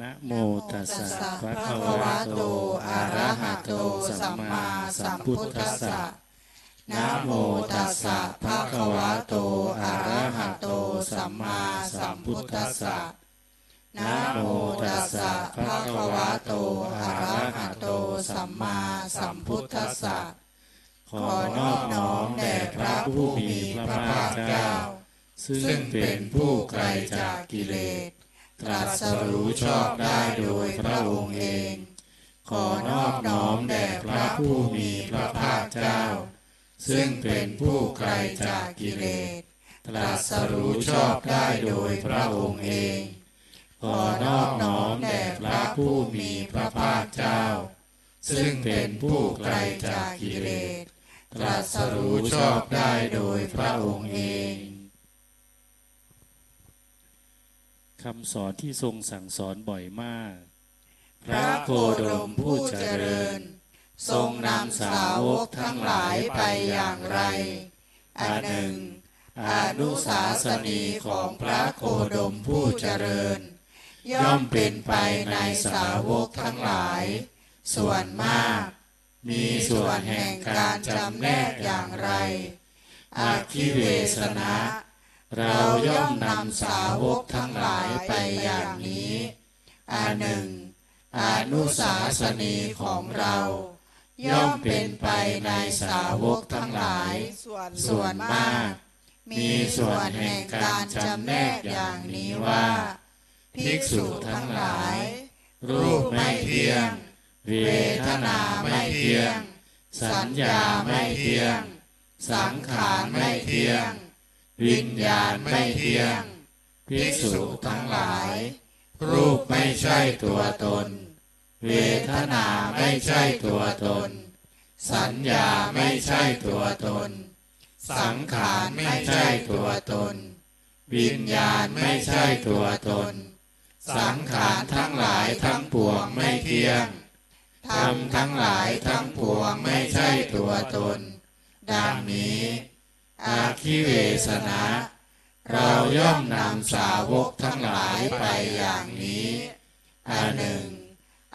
นะโมตัสสะภะคะวะโต อะระหะโต สัมมาสัมพุทธัสสะนะโมตัสสะภะคะวะโต อะระหะโต สัมมาสัมพุทธัสสะนะโมตัสสะภะคะวะโต อะระหะโต สัมมาสัมพุทธัสสะ ขอนอบน้อมแด่พระผู้มีพระภาคเจ้า ซึ่งเป็นผู้ไกลจากกิเลส ตรัสรู้ชอบได้โดยพระองค์เอง ขอนอบน้อมแด่พระผู้มีพระภาคเจ้า ซึ่งเป็นผู้ไกลจากกิเลสตรัสรู้ชอบได้โดยพระองค์เอง ขอนอบน้อมแด่พระผู้มีพระภาคเจ้า ซึ่งเป็นผู้ไกลจากกิเลสตรัสรู้ชอบได้โดยพระองค์เอง คำสอนที่ทรงสั่งสอนบ่อยมาก พระโคดมผู้เจริญ ทรงนำสาวกทั้งหลายไปอย่างไร อันหนึ่งอนุสาสนีของพระโคดมผู้เจริญ ย่อมเป็นไปในสาวกทั้งหลาย ส่วนมาก มีส่วนแห่งการจำแนกอย่างไรอาคิเวสนะ เราย่อมนำสาวกทั้งหลายไปอย่างนี้อันหนึ่ง อนุสาสนีของเรา ย่อมเป็นไปในสาวกทั้งหลาย ส่วนมาก มีส่วนแห่งการจำแนกอย่างนี้ว่า ภิกษุทั้งหลาย รูปไม่เที่ยง เวทนาไม่เที่ยง สัญญาไม่เที่ยง สังขารไม่เที่ยง วิญญาณไม่เที่ยง ภิกษุทั้งหลาย รูปไม่ใช่ตัวตน เวทนาไม่ใช่ตัวตน สัญญาไม่ใช่ตัวตน สังขารไม่ใช่ตัวตน วิญญาณไม่ใช่ตัวตน สังขารทั้งหลายทั้งปวงไม่เที่ยงธรรมทั้งหลายทั้งปวงไม่ใช่ตัวตน ดังนี้ อาคิเวสนะ เราย่อมนำสาวกทั้งหลายไปอย่างนี้อันหนึ่ง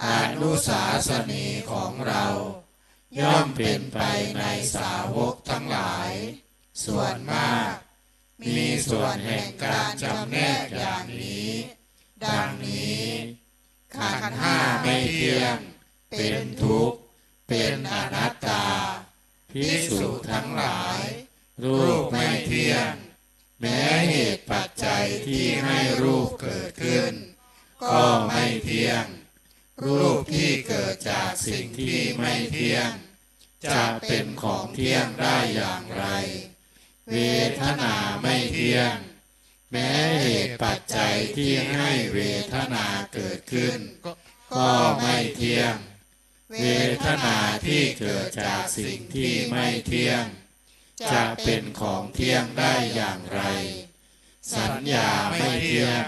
อนุสาสนีของเรา ย่อมเป็นไปในสาวกทั้งหลาย ส่วนมาก มีส่วนแห่งการจำแนกอย่างนี้ ดังนี้ ขันห้าไม่เที่ยง เป็นทุกข์ เป็นอนัตตาภิกษุทั้งหลาย รูปไม่เที่ยง แม้เหตุปัจจัยที่ให้รูปเกิดขึ้น ก็ไม่เที่ยง รูปที่เกิดจากสิ่งที่ไม่เที่ยง จะเป็นของเที่ยงได้อย่างไร เวทนาไม่เที่ยง แม้เหตุปัจจัยที่ให้เวทนาเกิดขึ้น ก็ไม่เที่ยง เวทนาที่เกิดจากสิ่งที่ไม่เที่ยง จะเป็นของเที่ยงได้อย่างไร สัญญาไม่เที่ยง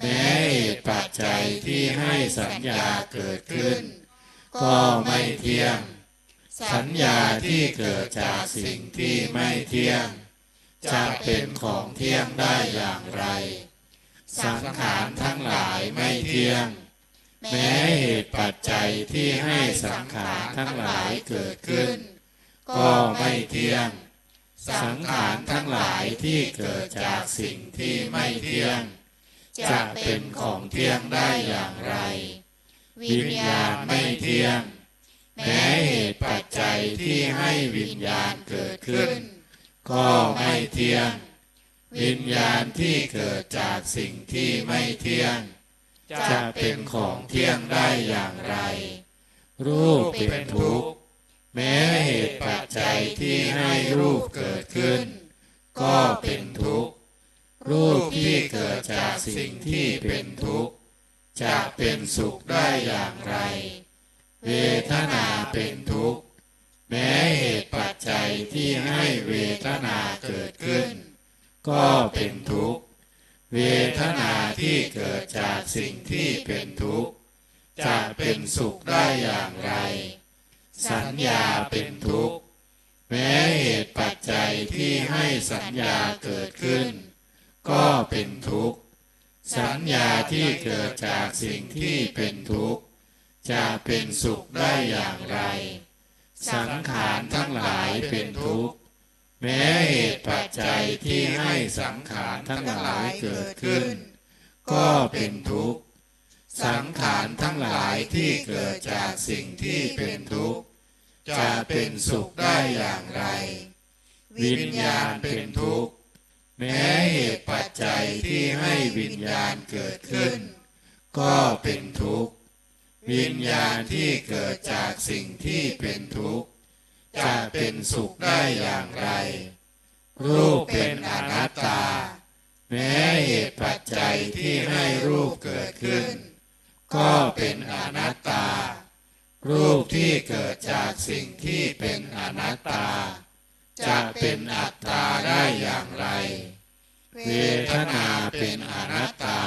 แม้เหตุปัจจัยที่ให้สัญญาเกิดขึ้น ก็ไม่เที่ยง สัญญาที่เกิดจากสิ่งที่ไม่เที่ยง จะเป็นของเที่ยงได้อย่างไร สังขารทั้งหลายไม่เที่ยง แม้เหตุปัจจัยที่ให้สังขารทั้งหลายเกิดขึ้นก็ไม่เที่ยง สังขารทั้งหลายที่เกิดจากสิ่งที่ไม่เที่ยง จะเป็นของเที่ยงได้อย่างไร วิญญาณไม่เที่ยง แม้เหตุปัจจัยที่ให้วิญญาณเกิดขึ้น ก็ไม่เที่ยง วิญญาณที่เกิดจากสิ่งที่ไม่เที่ยง จะเป็นของเที่ยงได้อย่างไร รูปเป็นทุกข์ แม้เหตุปัจจัยที่ให้รูปเกิดขึ้น ก็เป็นทุกข์ รูปที่เกิดจากสิ่งที่เป็นทุกข์จะเป็นสุขได้อย่างไร เวทนาเป็นทุกข์ แม้เหตุปัจจัยที่ให้เวทนาเกิดขึ้น ก็เป็นทุกข์ เวทนาที่เกิดจากสิ่งที่เป็นทุกข์จะเป็นสุขได้อย่างไร สัญญาเป็นทุกข์ แม้เหตุปัจจัยที่ให้สัญญาเกิดขึ้น ก็เป็นทุกข์ สัญญาที่เกิดจากสิ่งที่เป็นทุกข์ จะเป็นสุขได้อย่างไร สังขารทั้งหลายเป็นทุกข์ แม้เหตุปัจจัยที่ให้สังขารทั้งหลายเกิดขึ้น ก็เป็นทุกข์ สังขารทั้งหลายที่เกิดจากสิ่งที่เป็นทุกข์ จะเป็นสุขได้อย่างไร วิญญาณเป็นทุกข์ แม้เหตุปัจจัยที่ให้วิญญาณเกิดขึ้น ก็เป็นทุกข์ วิญญาณที่เกิดจากสิ่งที่เป็นทุกข์ จะเป็นสุขได้อย่างไร รูปเป็นอนัตตา แม้เหตุปัจจัยที่ให้รูปเกิดขึ้น ก็เป็นอนัตตา รูปที่เกิดจากสิ่งที่เป็นอนัตตา จะเป็นอัตตาได้อย่างไร เวทนาเป็นอนัตตา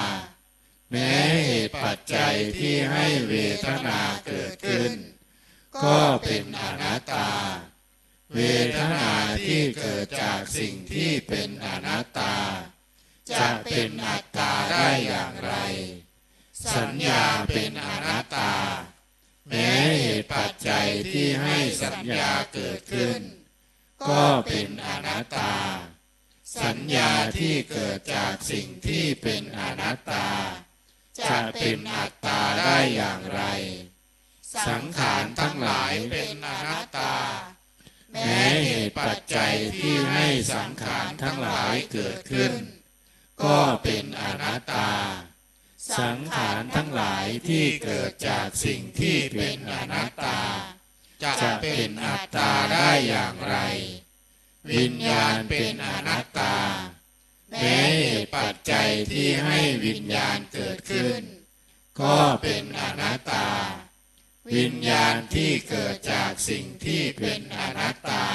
แม้เหตุปัจจัยที่ให้เวทนาเกิดขึ้น ก็เป็นอนัตตา เวทนาที่เกิดจากสิ่งที่เป็นอนัตตา จะเป็นอัตตาได้อย่างไร สัญญาเป็นอนัตตา แม้เหตุปัจจัยที่ให้สัญญาเกิดขึ้น ก็เป็นอนัตตา สัญญาที่เกิดจากสิ่งที่เป็นอนัตตา จะเป็นอัตตาได้อย่างไร สังขารทั้งหลายเป็นอนัตตา แม้เหตุปัจจัยที่ให้สังขารทั้งหลายเกิดขึ้น ก็เป็นอนัตตา สังขารทั้งหลายที่เกิดจากสิ่งที่เป็นอนัตตา จะเป็นอัตตาได้อย่างไร วิญญาณเป็นอนัตตาแม้เหตุปัจจัยที่ให้วิญญาณเกิดขึ้น ก็เป็นอนัตตา วิญญาณที่เกิดจากสิ่งที่เป็นอนัตตา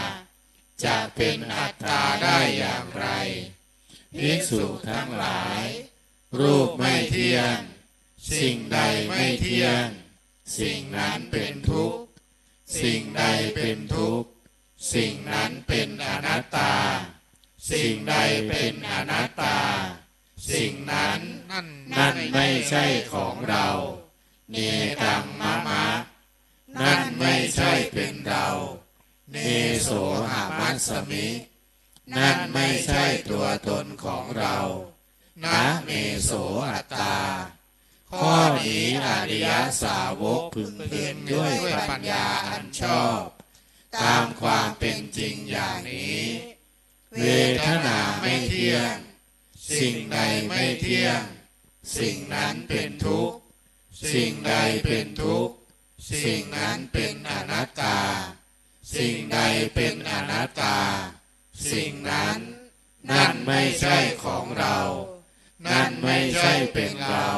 จะเป็นอัตตาได้อย่างไรภิกษุทั้งหลาย รูปไม่เที่ยง สิ่งใดไม่เที่ยง สิ่งนั้นเป็นทุกข์ สิ่งใดเป็นทุกข์ สิ่งนั้นเป็นอนัตตา สิ่งใดเป็นอนัตตา สิ่งนั้นนั่นไม่ใช่ของเรา เนตังมะมะ นั่นไม่ใช่เป็นเรา เนโสหามัสมิ นั่นไม่ใช่ตัวตนของเรา นะเมโสอัตตา ข้อนี้อริยสาวกพึงเห็นด้วยปัญญาอันชอบ ตามความเป็นจริงอย่างนี้ เวทนาไม่เที่ยง สิ่งใดไม่เที่ยง สิ่งนั้นเป็นทุกข์ สิ่งใดเป็นทุกข์ สิ่งนั้นเป็นอนัตตา สิ่งใดเป็นอนัตตา สิ่งนั้นนั่นไม่ใช่ของเรา นั่นไม่ใช่เป็นเรา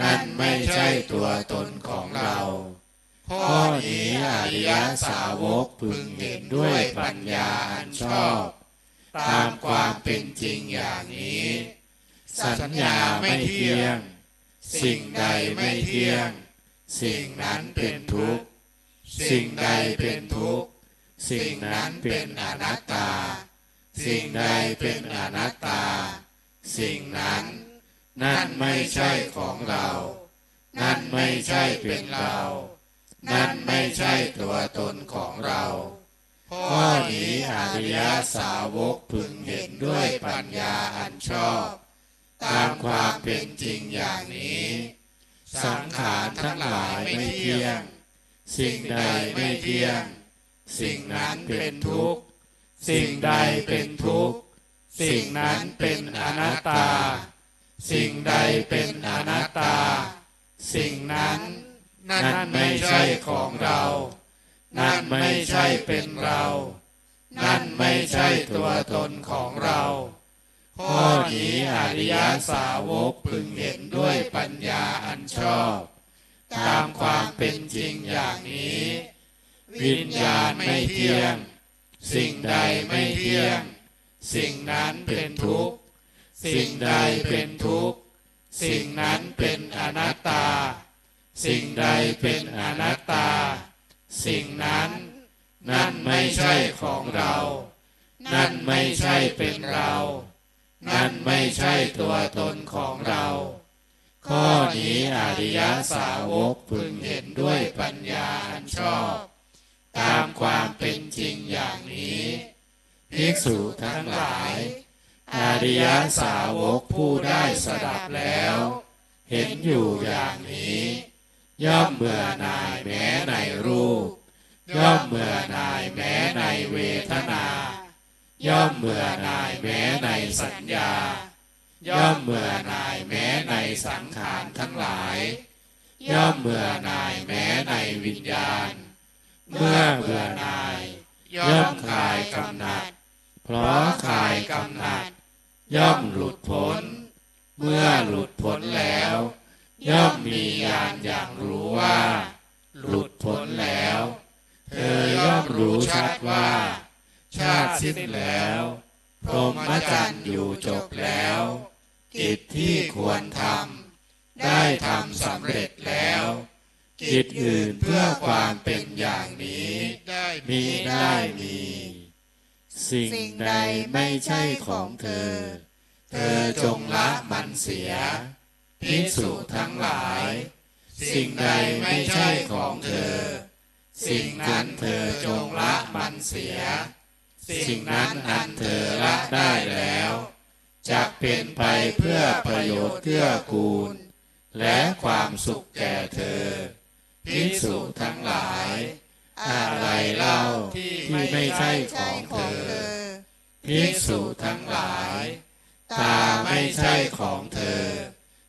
นั่นไม่ใช่ตัวตนของเรา ข้อนี้อริยสาวกพึงเห็นด้วยปัญญาอันชอบ ตามความเป็นจริงอย่างนี้ สัญญาไม่เที่ยง สิ่งใดไม่เที่ยง สิ่งนั้นเป็นทุกข์ สิ่งใดเป็นทุกข์ สิ่งนั้นเป็นอนัตตา สิ่งใดเป็นอนัตตา สิ่งนั้น นั่นไม่ใช่ของเรา นั่นไม่ใช่เป็นเรา นั่นไม่ใช่ตัวตนของเราข้อนี้อริยสาวกพึงเห็นด้วยปัญญาอันชอบ ตามความเป็นจริงอย่างนี้ สังขารทั้งหลายไม่เที่ยง สิ่งใดไม่เที่ยง สิ่งนั้นเป็นทุกข์ สิ่งใดเป็นทุกข์ สิ่งนั้นเป็นอนัตตา สิ่งใดเป็นอนัตตา สิ่งนั้นนั่นไม่ใช่ของเรา นั่นไม่ใช่เป็นเรา นั่นไม่ใช่ตัวตนของเราข้อนี้อริยสาวกพึงเห็นด้วยปัญญาอันชอบ ตามความเป็นจริงอย่างนี้ วิญญาณไม่เที่ยง สิ่งใดไม่เที่ยง สิ่งนั้นเป็นทุกข์ สิ่งใดเป็นทุกข์ สิ่งนั้นเป็นอนัตตา สิ่งใดเป็นอนัตตา สิ่งนั้น นั่นไม่ใช่ของเรา นั่นไม่ใช่เป็นเรา นั่นไม่ใช่ตัวตนของเรา ข้อนี้อริยสาวกพึงเห็นด้วยปัญญาอันชอบ ตามความเป็นจริงอย่างนี้ ภิกษุทั้งหลาย อาริยสาวกผู้ได้สดับแล้ว เห็นอยู่อย่างนี้ ย่อมเบื่อหน่ายแม้ในรูป ย่อมเบื่อหน่ายแม้ในเวทนา ย่อมเบื่อหน่ายแม้ในสัญญา ย่อมเบื่อหน่ายแม้ในสังขารทั้งหลาย ย่อมเบื่อหน่ายแม้ในวิญญาณ เมื่อเบื่อหน่ายย่อมคลายกำหนัด เพราะคลายกำหนัด ย่อมหลุดพ้น เมื่อหลุดพ้นแล้ว ย่อมมีญาณอย่างรู้ว่า หลุดพ้นแล้ว เธอย่อมรู้ชัดว่า ชาติสิ้นแล้วพรหมจรรย์อยู่จบแล้วกิจที่ควรทำได้ทำสำเร็จแล้วกิจอื่นเพื่อความเป็นอย่างนี้ ได้มีได้มี สิ่งใดไม่ใช่ของเธอ เธอจงละมันเสียภิกษุทั้งหลาย สิ่งใดไม่ใช่ของเธอ สิ่งนั้นเธอจงละมันเสีย สิ่งนั้นอันเธอละได้แล้วจะเป็นไปเพื่อประโยชน์เกื้อกูล และความสุขแก่เธอภิกษุทั้งหลาย อะไรเล่าที่ไม่ใช่ของเธอภิกษุทั้งหลาย ตาไม่ใช่ของเธอ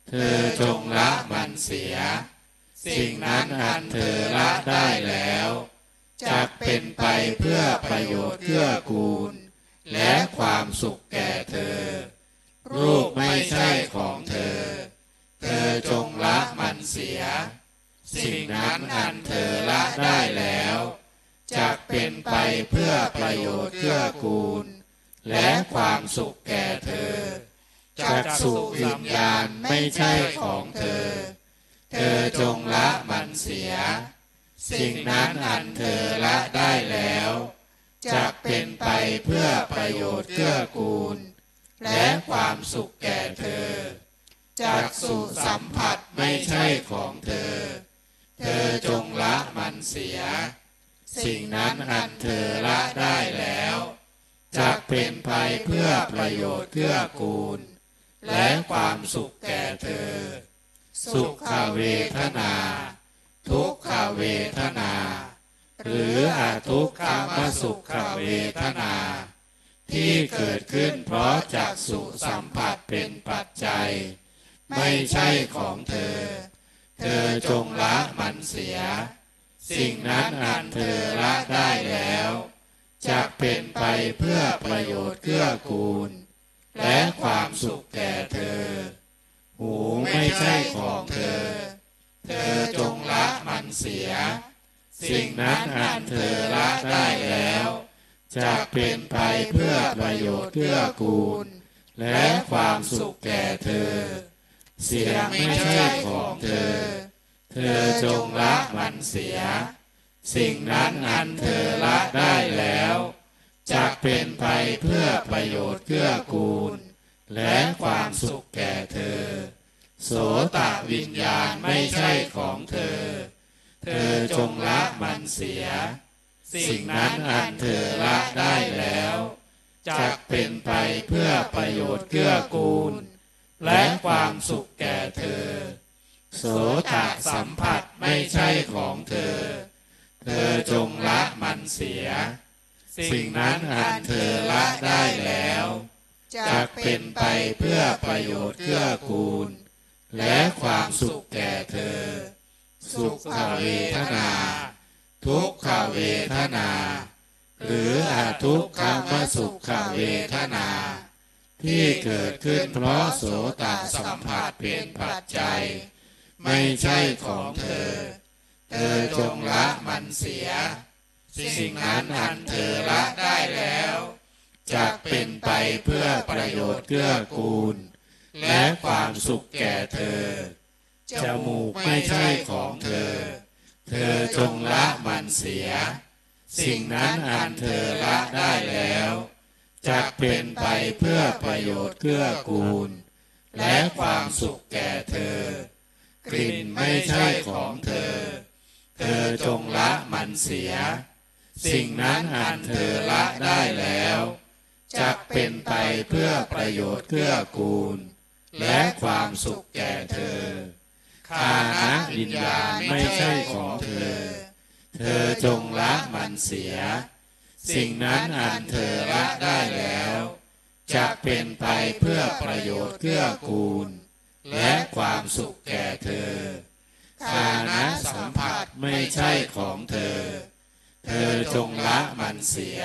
เธอจงละมันเสีย สิ่งนั้นอันเธอละได้แล้วจะเป็นไปเพื่อประโยชน์เกื้อกูล และความสุขแก่เธอ รูปไม่ใช่ของเธอ เธอจงละมันเสีย สิ่งนั้นอันเธอละได้แล้วจะเป็นไปเพื่อประโยชน์เกื้อกูล และความสุขแก่เธอจักสุวิญญาณไม่ใช่ของเธอ เธอจงละมันเสีย สิ่งนั้นอันเธอละได้แล้วจะเป็นไปเพื่อประโยชน์เกื้อกูล และความสุขแก่เธอจักสุสัมผัสไม่ใช่ของเธอ เธอจงละมันเสีย สิ่งนั้นอันเธอละได้แล้วจะเป็นไปเพื่อประโยชน์เกื้อกูล และความสุขแก่เธอ สุขเวทนา ทุกขเวทนา หรืออาทุกขมสุขเวทนา ที่เกิดขึ้นเพราะจากสุสัมผัสเป็นปัจจัย ไม่ใช่ของเธอ เธอจงละมันเสีย สิ่งนั้นอันเธอละได้แล้วจะเป็นไปเพื่อประโยชน์เกื้อกูล และความสุขแก่เธอ หูไม่ใช่ของเธอ เธอจงละมันเสีย สิ่งนั้นอันเธอละได้แล้วจะเป็นไปเพื่อประโยชน์เกื้อกูล และความสุขแก่เธอ เสียไม่ใช่ของเธอ เธอจงละมันเสีย สิ่งนั้นอันเธอละได้แล้วจะเป็นไปเพื่อประโยชน์เกื้อกูล และความสุขแก่เธอ โสตวิญญาณไม่ใช่ของเธอ เธอจงละมันเสีย สิ่งนั้นอันเธอละได้แล้วจะเป็นไปเพื่อประโยชน์เกื้อกูล และความสุขแก่เธอ โสตะสัมผัสไม่ใช่ของเธอ เธอจงละมันเสีย สิ่งนั้นอันเธอละได้แล้วจะเป็นไปเพื่อประโยชน์เกื้อกูล และความสุขแก่เธอ สุขเวทนา ทุกขเวทนา หรืออทุกขมสุขเวทนา ที่เกิดขึ้นเพราะโสตสัมผัสเป็นปัจจัย ไม่ใช่ของเธอ เธอจงละมันเสีย สิ่งนั้นอันเธอละได้แล้วจะเป็นไปเพื่อประโยชน์เกื้อกูล และความสุขแก่เธอ จมูกไม่ใช่ของเธอ เธอจงละมันเสีย สิ่งนั้นอันเธอละได้แล้ว จะเป็นไปเพื่อประโยชน์เกื้อกูล และความสุขแก่เธอ กลิ่นไม่ใช่ของเธอ เธอจงละมันเสีย สิ่งนั้นอันเธอละได้แล้วจะเป็นไปเพื่อประโยชน์เกื้อกูล และความสุขแก่เธอข้านะวิญญาไม่ใช่ของเธอ เธอจงละมันเสีย สิ่งนั้นอันเธอละได้แล้วจะเป็นไปเพื่อประโยชน์เกื้อกูล และความสุขแก่เธอข้านะสัมผัสไม่ใช่ของเธอ เธอจงละมันเสีย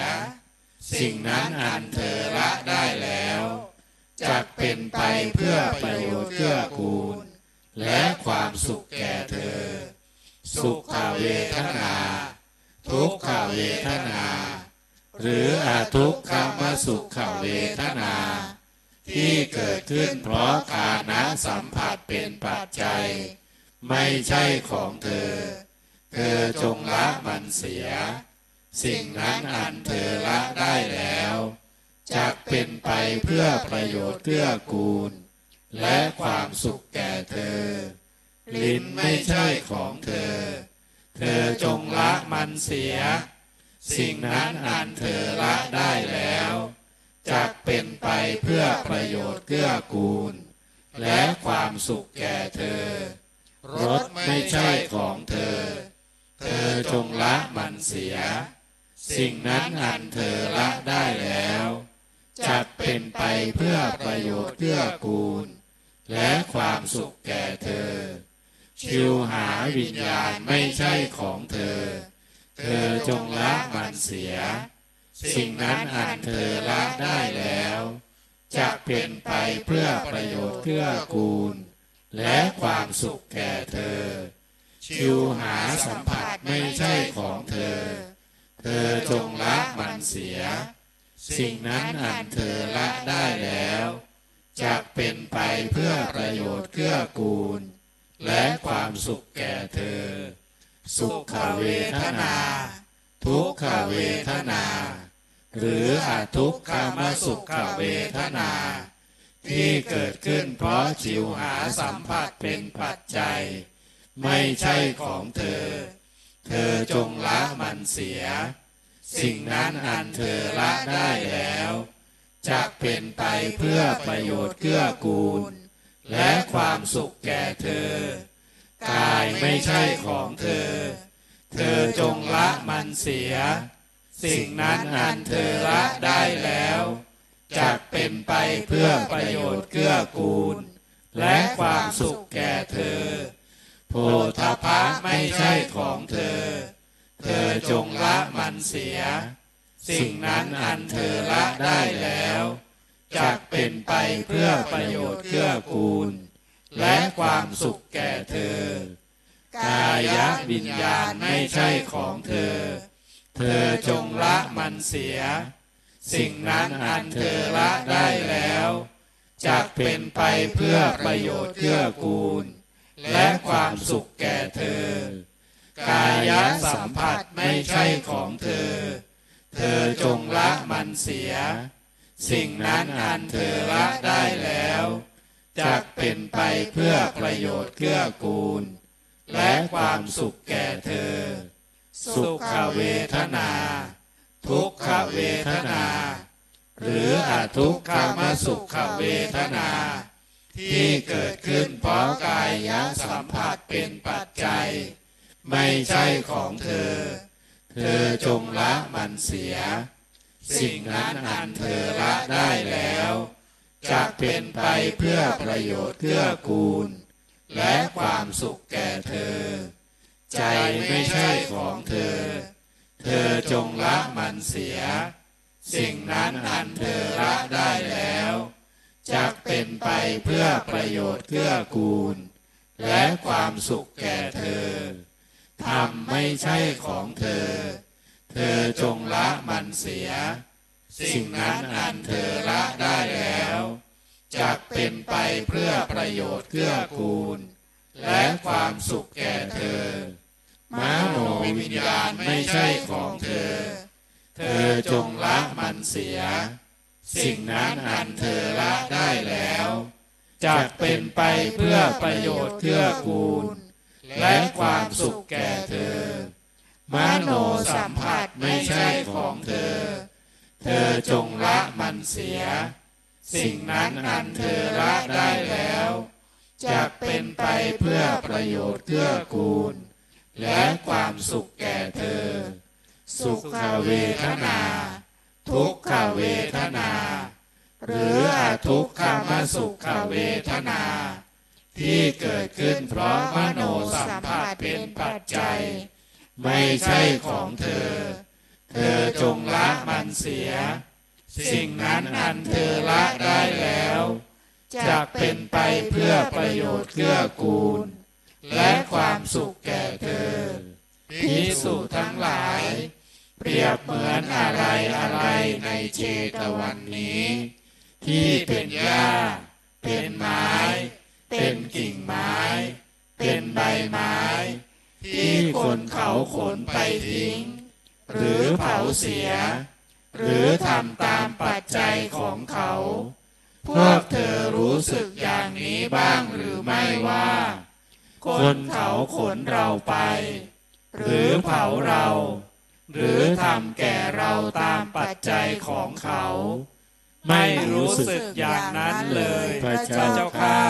สิ่งนั้นอันเธอละได้แล้วจะเป็นไปเพื่อประโยชน์เกื้อกูล และความสุขแก่เธอ สุขเวทนา ทุกขเวทนา หรืออาทุกขมสุขเวทนา ที่เกิดขึ้นเพราะกานะสัมผัสเป็นปัจจัย ไม่ใช่ของเธอ เธอจงละมันเสีย สิ่งนั้นอันเธอละได้แล้วจะเป็นไปเพื่อประโยชน์เกื้อกูล และความสุขแก่เธอ ลิ้นไม่ใช่ของเธอ เธอจงละมันเสีย สิ่งนั้นอันเธอละได้แล้วจะเป็นไปเพื่อประโยชน์เกื้อกูล และความสุขแก่เธอ รถไม่ใช่ของเธอ เธอจงละมันเสีย สิ่งนั้นอันเธอละได้แล้วจะเป็นไปเพื่อประโยชน์เกื้อกูล และความสุขแก่เธอ ชิวหาวิญญาณไม่ใช่ของเธอ เธอจงละมันเสีย สิ่งนั้นอันเธอละได้แล้วจะเป็นไปเพื่อประโยชน์เกื้อกูล และความสุขแก่เธอ ชิวหาสัมผัสไม่ใช่ของเธอ เธอจงละมันเสีย สิ่งนั้นอันเธอละได้แล้วจะเป็นไปเพื่อประโยชน์เกื้อกูล และความสุขแก่เธอ สุขเวทนา ทุกขเวทนา หรืออทุกขมสุขเวทนา ที่เกิดขึ้นเพราะจิวหาสัมผัสเป็นปัจจัย ไม่ใช่ของเธอ เธอจงละมันเสีย สิ่งนั้นอันเธอละได้แล้วจะเป็นไปเพื่อประโยชน์เกื้อกูล และความสุขแก่เธอ กายไม่ใช่ของเธอ เธอจงละมันเสีย สิ่งนั้นอันเธอละได้แล้วจะเป็นไปเพื่อประโยชน์เกื้อกูล และความสุขแก่เธอ โพธพะไม่ใช่ของเธอ เธอจงละมันเสีย สิ่งนั้นอันเธอละได้แล้วจะเป็นไปเพื่อประโยชน์เกื้อกูล ความสุขแก่เธอ กายวิญญาณไม่ใช่ของเธอ เธอจงละมันเสีย สิ่งนั้นอันเธอละได้แล้วจะเป็นไปเพื่อประโยชน์เกื้อกูล และความสุขแก่เธอ กายสัมผัสไม่ใช่ของเธอ เธอจงละมันเสีย สิ่งนั้นอันเธอละได้แล้ว จะเป็นไปเพื่อประโยชน์เกื้อกูล และความสุขแก่เธอ สุขเวทนา ทุกขเวทนา หรืออทุกขมสุขเวทนา ที่เกิดขึ้นเพราะกายสัมผัสเป็นปัจจัย ไม่ใช่ของเธอ เธอจงละมันเสีย สิ่งนั้นอันเธอละได้แล้ว จะเป็นไปเพื่อประโยชน์เกื้อกูล และความสุขแก่เธอ ใจไม่ใช่ของเธอ เธอจงละมันเสีย สิ่งนั้นอันเธอละได้แล้วจะเป็นไปเพื่อประโยชน์เกื้อกูล และความสุขแก่เธอธรรมไม่ใช่ของเธอ เธอจงละมันเสีย สิ่งนั้นอันเธอละได้แล้วจะเป็นไปเพื่อประโยชน์เกื้อกูล และความสุขแก่เธอมโนวิญญาณไม่ใช่ของเธอ เธอจงละมันเสีย สิ่งนั้นอันเธอละได้แล้วจะเป็นไปเพื่อประโยชน์เกื้อกูล และความสุขแก่เธอ มโนสัมผัสไม่ใช่ของเธอ เธอจงละมันเสีย สิ่งนั้นอันเธอละได้แล้วจะเป็นไปเพื่อประโยชน์เกื้อกูล และความสุขแก่เธอ สุขเวทนา ทุกขเวทนา หรืออทุกขมสุขเวทนา ที่เกิดขึ้นเพราะมโนสัมผัสเป็นปัจจัย ไม่ใช่ของเธอ เธอจงล เสีย สิ่งนั้นอันเธอละได้แล้วจะเป็นไปเพื่อประโยชน์เกื้อกูล และความสุขแก่เธอพิสุทั้งหลาย เปรียบเหมือนอะไรอะไรในเจตวันนี้ ที่เป็นหญ้า เป็นไม้ เป็นกิ่งไม้ เป็นใบไม้ ที่คนเขาขนไปทิ้ง หรือเผาเสีย หรือทำตามปัจจัยของเขา พวกเธอรู้สึกอย่างนี้บ้างหรือไม่ว่า คนเขาขนเราไป หรือเผาเรา หรือทำแก่เราตามปัจจัยของเขา ไม่รู้สึกอย่างนั้นเลยพระเจ้าข้า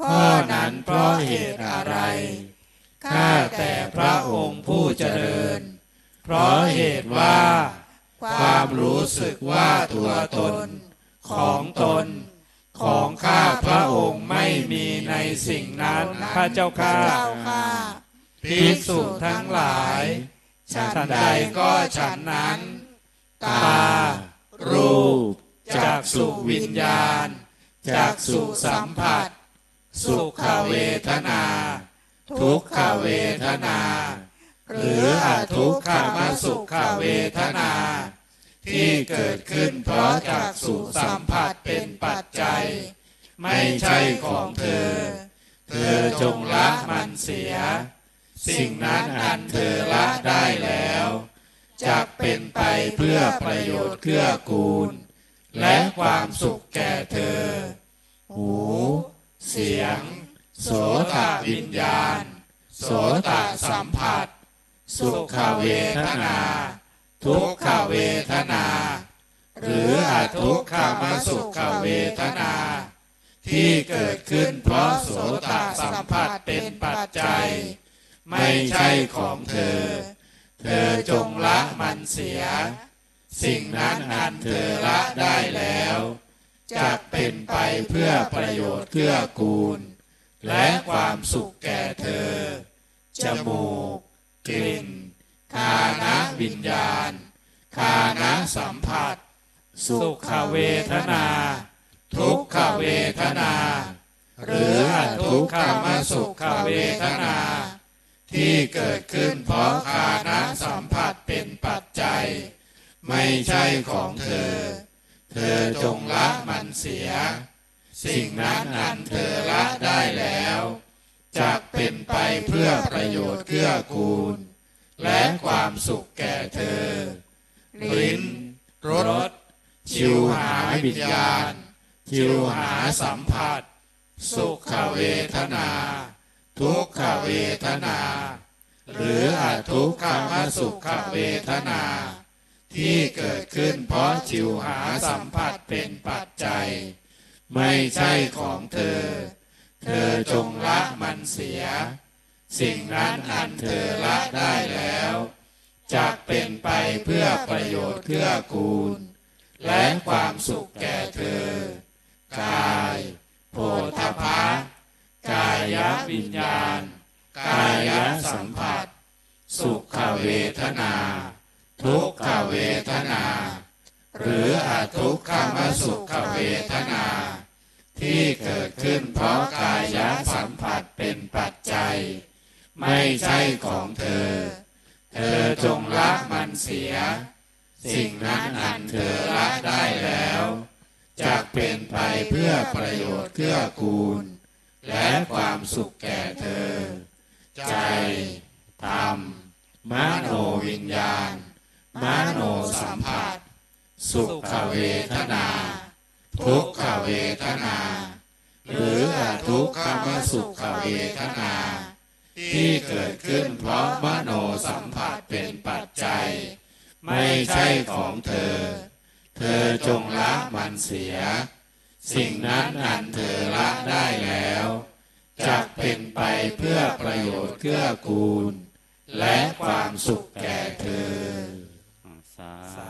ข้อนั้นเพราะเหตุอะไรข้าแต่พระองค์ผู้เจริญ เพราะเหตุว่า ความรู้สึกว่าตัวตน ของตน ของข้าพระองค์ไม่มีในสิ่งนั้นพระเจ้าข้าเจ้าค่ะภิกษุทั้งหลาย ฉันใดก็ฉันนั้น ตา รูปจักสุวิญญาณจักสุสัมผัส สุขเวทนา ทุกขเวทนา หรืออทุกขมสุขเวทนา ที่เกิดขึ้นเพราะจักสุสัมผัสเป็นปัจจัย ไม่ใช่ของเธอ เธอจงละมันเสีย สิ่งนั้นอันเธอละได้แล้วจะเป็นไปเพื่อประโยชน์เกื้อกูล และความสุขแก่เธอ หู เสียง โสตวิญญาณ โสตสัมผัส สุขเวทนา ทุกขเวทนา หรืออทุกขมสุขเวทนา ที่เกิดขึ้นเพราะโสตสัมผัสเป็นปัจจัย ไม่ใช่ของเธอ เธอจงละมันเสีย สิ่งนั้นอันเธอละได้แล้วจะเป็นไปเพื่อประโยชน์เกื้อกูล และความสุขแก่เธอ จมูก กลิ่น คานะวิญญาณ คานะสัมผัส สุขเวทนา ทุกขเวทนา หรืออทุกขมสุขเวทนา ที่เกิดขึ้นเพราะคานะสัมผัสเป็นปัจจัย ไม่ใช่ของเธอ เธอจงละมันเสีย สิ่งนั้นอันเธอละได้แล้ว จะเป็นไปเพื่อประโยชน์เกื้อกูล และความสุขแก่เธอ ลิ้นรสชิวหาวิญญาณชิวหาสัมผัส สุขเวทนา ทุกขเวทนา หรืออทุกขมสุขเวทนา ที่เกิดขึ้นเพราะชิวหาสัมผัสเป็นปัจจัย ไม่ใช่ของเธอ เธอจงละมันเสีย สิ่งนั้นอันเธอละได้แล้วจะเป็นไปเพื่อประโยชน์เกื้อกูล และความสุขแก่เธอ กาย โพธพะกายวิญญาณ กายสัมผัส สุขเวทนา ทุกขเวทนา หรืออทุกขมสุขเวทนา ที่เกิดขึ้นเพราะกายสัมผัสเป็นปัจจัย ไม่ใช่ของเธอ เธอจงละมันเสีย สิ่งนั้นอันเธอละได้แล้วจะเป็นไปเพื่อประโยชน์เกื้อกูล และความสุขแก่เธอ ใจธรรมมโนวิญญาณ มโนสัมผัส สุขเวทนา ทุกขเวทนา หรืออทุกขมสุขเวทนา ที่เกิดขึ้นเพราะมโนสัมผัสเป็นปัจจัย ไม่ใช่ของเธอ เธอจงละมันเสีย สิ่งนั้นอันเธอละได้แล้วจะเป็นไปเพื่อประโยชน์เกื้อกูล และความสุขแก่เธอสา